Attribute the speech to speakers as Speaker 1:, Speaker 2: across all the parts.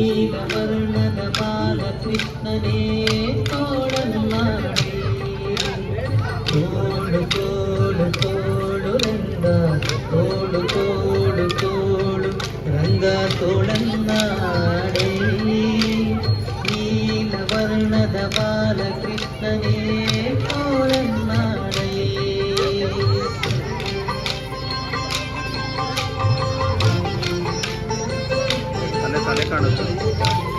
Speaker 1: నీలవర్ణన బాలకృష్ణనే తోడన్నాడే. తోడు తోడు తోడు రంగ తోడు తోడు తోడు రంగ తోడన్నాడే. నీలవర్ణన బాల
Speaker 2: 干的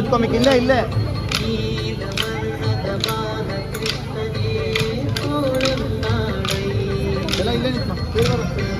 Speaker 1: ನಿಂತ್ಕೊಬೇಕು ಇಲ್ಲೇ ಇಲ್ಲೇ ಎಲ್ಲ ಇಲ್ಲೇ
Speaker 2: ನಿಂತ್ಕೊಂಡು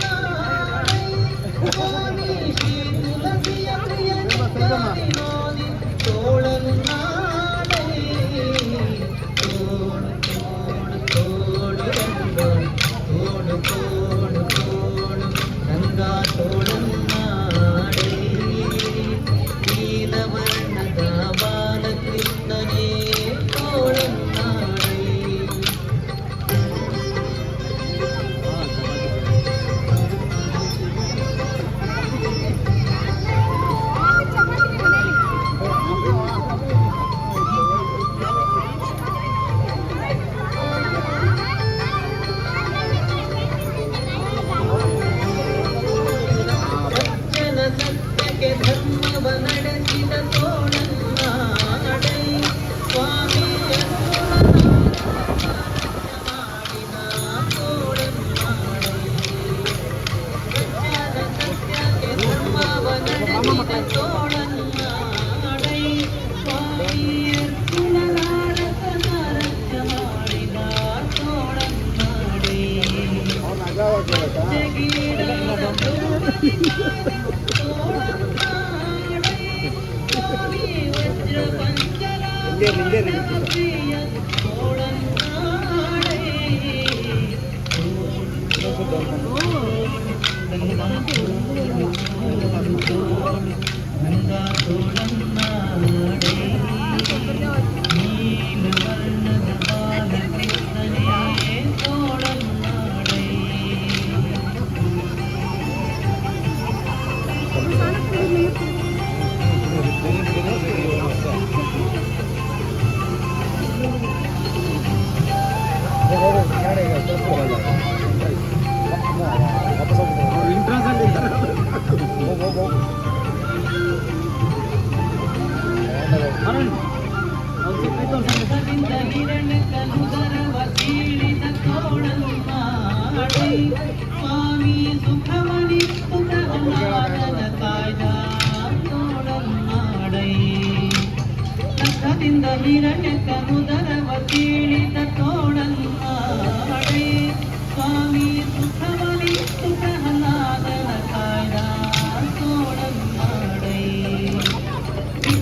Speaker 1: Good morning. ഇന്ത്യ ഇന്ത്യ ஆயிரநெக்க முதலவ பீடித தோழன் ஆடை சுவாமி சுத்தமணி சுகநாதன காயா தோழன் ஆடை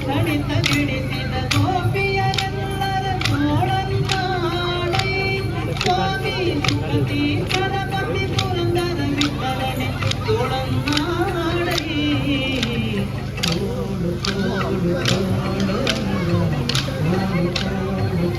Speaker 1: கணித்த கிடித்திட கோபியரெல்லர தோழன் ஆடை சுவாமி சுகதி கரபதி புரந்தர விட்டலனே தோழன் ஆடை தோடு தோடு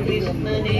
Speaker 1: கிருஷ்ணனே